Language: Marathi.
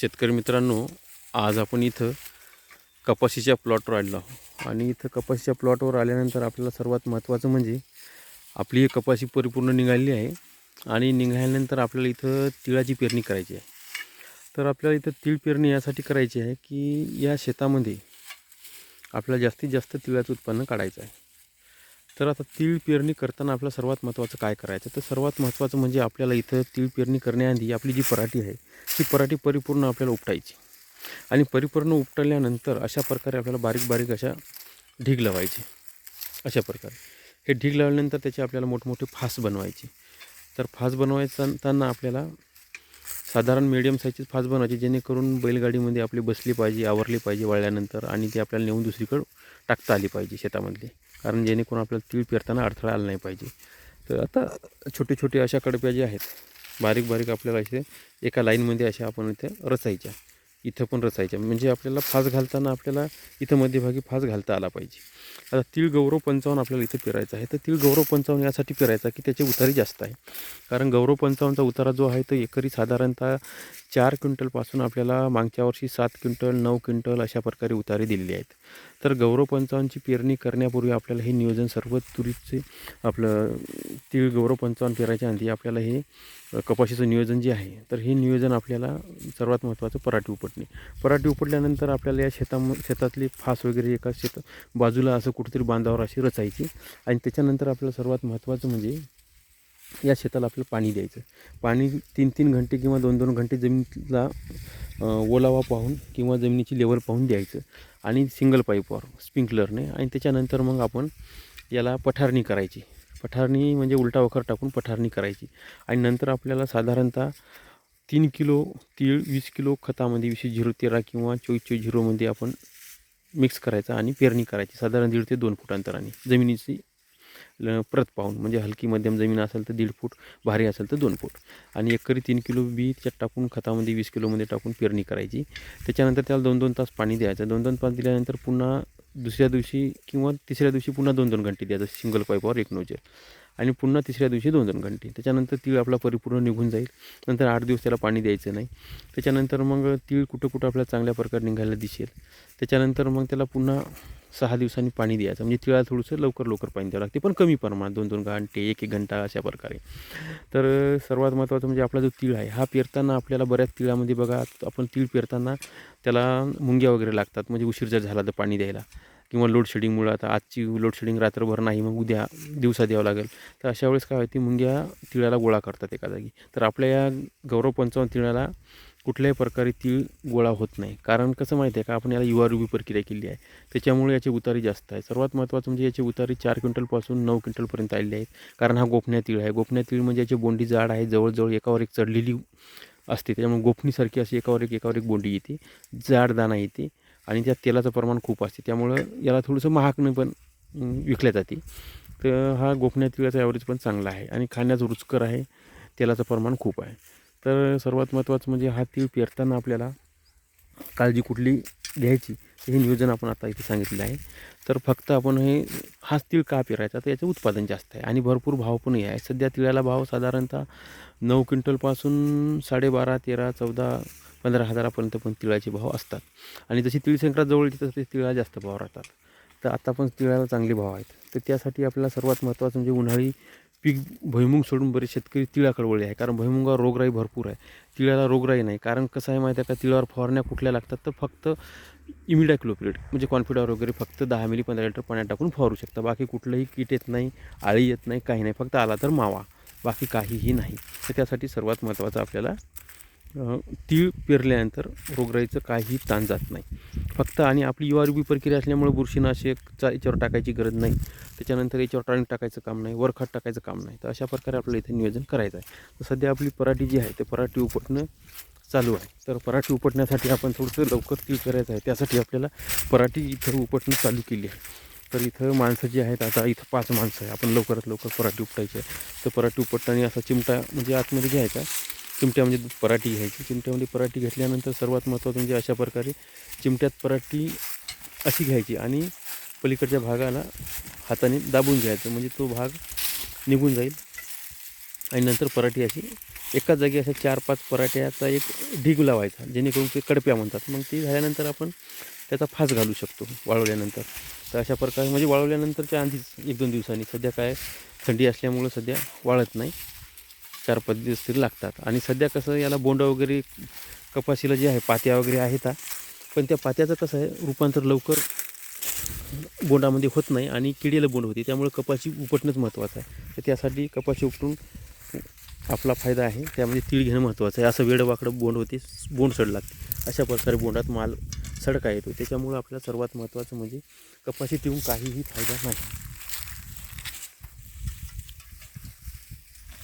शेतकरी मित्रांनो आज आपण इथं कपाशीच्या प्लॉटवर आलेलो आहोत. आणि इथं कपाशीच्या प्लॉटवर आल्यानंतर आपल्याला सर्वात महत्त्वाचं म्हणजे आपली ही कपाशी परिपूर्ण निघालेली आहे. आणि निघाल्यानंतर आपल्याला इथं तिळाची पेरणी करायची आहे. तर आपल्याला इथं तीळ पेरणी यासाठी करायची आहे की या शेतामध्ये आपल्याला जास्तीत जास्त तिळाचं उत्पन्न काढायचं आहे. तर आता तीळ पेरणी करताना आपल्याला सर्वात महत्त्वाचं काय करायचं? तर सर्वात महत्त्वाचं म्हणजे आपल्याला इथं तीळ पेरणी करण्याआधी आपली जी पराठी आहे ती पराठी परिपूर्ण आपल्याला उपटायची. आणि परिपूर्ण उपटल्यानंतर अशा प्रकारे आपल्याला बारीक बारीक अशा ढीग लावायचे. अशा प्रकारे. हे ढीग लावल्यानंतर त्याचे आपल्याला मोठमोठे फास बनवायचे. तर फास बनवायचाना आपल्याला साधारण मिडियम साईजचे फास बनवायचे जेणेकरून बैलगाडीमध्ये आपली बसली पाहिजे आवरली पाहिजे वळल्यानंतर आणि ते आपल्याला नेऊन दुसरीकडं टाकता आली पाहिजे शेतामधली. कारण जेणेकरून आपल्याला तीळ पेरताना अडथळा आला नाही पाहिजे. तर आता छोटे छोटे अशा कडप्या ज्या आहेत बारीक बारीक आपल्याला असे एका लाईनमध्ये अशा आपण इथे रचायच्या. इथं पण रचायच्या म्हणजे आपल्याला फास घालताना आपल्याला इथं मध्यभागी फास घालता आला पाहिजे. आता तीळ गौरव पंचावन्न आपल्याला इथं पेरायचं आहे. तर तीळ गौरव पंचावन्न यासाठी पेरायचा की त्याची उतारी जास्त आहे. कारण गौरव पंचावन्नचा उतारा जो आहे तो एकरी साधारणतः चार क्विंटलपासून आपल्याला मागच्या वर्षी सात क्विंटल नऊ क्विंटल अशा प्रकारे उतारे दिलेली आहेत. तर गौरव पंचावन्नची पेरणी करण्यापूर्वी आपल्याला हे नियोजन सर्व तुरीचे आपलं तीळ गौरव पंचावन्न पेरायच्या आधी आपल्याला हे कपाशीचं नियोजन जे आहे तर हे नियोजन आपल्याला सर्वात महत्त्वाचं पराठी उपटणे. पराठी उपटल्यानंतर आपल्याला या शेताम शेतातली फास वगैरे एका शेत बाजूला असं कुठेतरी बांधावर अशी रचायची आणि त्याच्यानंतर आपल्याला सर्वात महत्त्वाचं म्हणजे या शेताला आपल्याला पाणी द्यायचं. पाणी तीन तीन घंटे किंवा दोन दोन घंटे जमिनीला ओलावा पाहून किंवा जमिनीची लेवल पाहून द्यायचं आणि सिंगल पाईपवर स्प्रिंकलरने आणि त्याच्यानंतर मग आपण याला पठारणी करायची. पठारणी म्हणजे उलटा वखर टाकून पठारणी करायची आणि नंतर आपल्याला साधारणतः तीन किलो तीळ वीस किलो खतामध्ये वीसशे झिरो तेरा किंवा चोवीस चोवीस झिरोमध्ये आपण मिक्स करायचा आणि पेरणी करायची. साधारण दीड ते दोन फूट अंतराने. जमिनीची ल- प्रत पाहून. म्हणजे हलकी मध्यम जमीन असेल तर दीड फूट भारी असेल तर दोन फूट. आणि एकरी तीन किलो बी त्याच्यात टाकून खतामध्ये वीस किलोमध्ये टाकून पेरणी करायची. त्याच्यानंतर त्याला दोन दोन तास पाणी द्यायचं. दोन दोन तास दिल्यानंतर पुन्हा दुसऱ्या दिवशी किंवा तिसऱ्या दिवशी पुन्हा दोन दोन घंटे द्यायचं. सिंगल पाईपवर एक नोजर आणि पुन्हा तिसऱ्या दिवशी दोन दोन घंटे. त्याच्यानंतर तीळ आपला परिपूर्ण निघून जाईल. नंतर आठ दिवस त्याला पाणी द्यायचं नाही. त्याच्यानंतर मग तीळ कुठं कुठं आपल्याला चांगल्या प्रकारे निघायला दिसेल. त्याच्यानंतर मग त्याला पुन्हा सहा दिवसांनी पाणी द्यायचं. म्हणजे तिळाला थोडंसं लवकर लवकर पाणी द्यावं लागते. पण कमी प्रमाणात दोन दोन घंटे एक एक घंटा अशा प्रकारे. तर सर्वात महत्त्वाचं म्हणजे आपला जो तीळ आहे हा पेरताना आपल्याला बऱ्याच तिळामध्ये बघा आपण तीळ पेरताना त्याला मुंग्या वगैरे लागतात. म्हणजे उशीर जर झाला तर पाणी द्यायला. किंवा लोडशेडिंगमुळं आता आजची लोडशेडिंग रात्रभर नाही मग उद्या दिवसा द्यावं लागेल. तर अशा वेळेस काय होते मुंग्या तिळाला गोळा करतात एका जागी तर आपल्या या गौरव पंचावन्न तिळाला कुठल्याही प्रकारे तीळ गोळा होत नाही. कारण कसं माहिती आहे का आपण याला युवा प्रक्रिया केली आहे. त्याच्यामुळे याची उतारी जास्त आहे सर्वात महत्त्वाचं म्हणजे याची उतारी चार क्विंटलपासून नऊ क्विंटलपर्यंत आलेली आहेत. कारण हा गोपण्या तीळ आहे. गोपण्या तीळ म्हणजे याची बोंडी जाड आहे. जवळजवळ एकावर एक चढलेली असते. त्याच्यामुळे गोपणीसारखी अशी एकावर एक एकावर एक बोंडी येते. जाड दाणा येते. आणि त्यात तेलाचं प्रमाण खूप असते. त्यामुळं याला थोडंसं महागणं पण विकल्या जाते. तर हा गोपण्या तिळाचा ॲव्हरेज पण चांगला आहे आणि खाण्याचं रुचकर आहे. तेलाचं प्रमाण खूप आहे. तर सर्वात महत्त्वाचं म्हणजे हा तीळ पेरताना आपल्याला काळजी कुठली घ्यायची हे नियोजन आपण आता इथे सांगितलेलं आहे. तर फक्त आपण हे हाच तीळ का पेरायचा? तर याचं उत्पादन जास्त आहे आणि भरपूर भाव पण आहे. सध्या तिळाला भाव साधारणतः नऊ क्विंटलपासून साडेबारा तेरा चौदा पंधरा हजारापर्यंत पण तिळाचे भाव असतात. आणि जशी तिळ संक्रांत जवळ येते तसे तिळाला जास्त भाव राहतात. तर आता पण तिळाला चांगले भाव आहेत. तर त्यासाठी आपल्याला सर्वात महत्त्वाचं म्हणजे उन्हाळी पीक भुईमुंग सोडून बरेच शेतकरी तिळाकडे वळले आहे कारण भुईमुगावर रोगराई भरपूर आहे. तिळाला रोगराई नाही. कारण कसं आहे माहिती आहे का? तिळावर फवारण्या कुठल्या लागतात? तर फक्त इमिडाक्लोपिरिड म्हणजे कॉन्फिडॉर वगैरे फक्त दहा मिली पंधरा लिटर पाण्यात टाकून फवारू शकता. बाकी कुठलंही कीट येत नाही आळी येत नाही काही नाही. फक्त आला तर मावा. बाकी काहीही नाही. तर त्यासाठी सर्वात महत्त्वाचं आपल्याला तीळ पेरल्यानंतर रोगराईचं काही ताण जात नाही. फक्त आणि आपली यू आर बी प्रक्रिया असल्यामुळे बुरशीनाशकचा याच्यावर टाकायची गरज नाही. त्याच्यानंतर याच्यावर टाळून टाकायचं काम नाही वरखात टाकायचं काम नाही. तर अशा प्रकारे आपल्याला इथे नियोजन करायचं आहे. तर सध्या आपली पराठी जी आहे ते पराठी उपटणं चालू आहे. तर पराठी उपटण्यासाठी आपण थोडंसं लवकर तीळ करायचं आहे. त्यासाठी आपल्याला पराठी इथं उपटणं चालू केली आहे. तर इथं माणसं जी आहेत आता इथं पाच माणसं आहे. आपण लवकरात लवकर पराठी उपटायची आहे. तर पराठी उपटताना असा चिमटा म्हणजे आतमध्ये घ्यायचा. चिमट्यामध्ये पराठी घ्यायची. चिमट्यामध्ये पराठी घेतल्यानंतर सर्वात महत्त्वाचं म्हणजे अशा प्रकारे चिमट्यात पराठी अशी घ्यायची आणि पलीकडच्या भागाला हाताने दाबून घ्यायचं. म्हणजे तो भाग निघून जाईल आणि नंतर पराठी अशी एकाच जागी अशा चार पाच पराठ्याचा एक ढीग लावायचा जेणेकरून ते कडप्या म्हणतात. मग ती झाल्यानंतर आपण त्याचा फास घालू शकतो वाळवल्यानंतर. तर अशा प्रकारे म्हणजे वाळवल्यानंतरच्या आधीच एक दोन दिवसांनी. सध्या काय थंडी असल्यामुळं सध्या वाळत नाही. चार पाच दिवस तरी लागतात. आणि सध्या कसं याला बोंड वगैरे कपाशीला जे आहे पात्या वगैरे आहेत पण त्या पात्याचं कसं आहे रूपांतर लवकर बोंडामध्ये होत नाही आणि किडीला बोंड होते. त्यामुळे कपाशी उपटणंच महत्त्वाचं आहे. तर त्यासाठी कपाशी उपटून आपला फायदा आहे. त्यामध्ये तीळ घेणं महत्त्वाचं आहे. असं वेडवाकडं बोंड होते बोंड सड लागते. अशा प्रकारे बोंडात माल सडका येतो. त्याच्यामुळं आपल्याला सर्वात महत्त्वाचं म्हणजे कपाशी ठेवून काहीही फायदा नाही.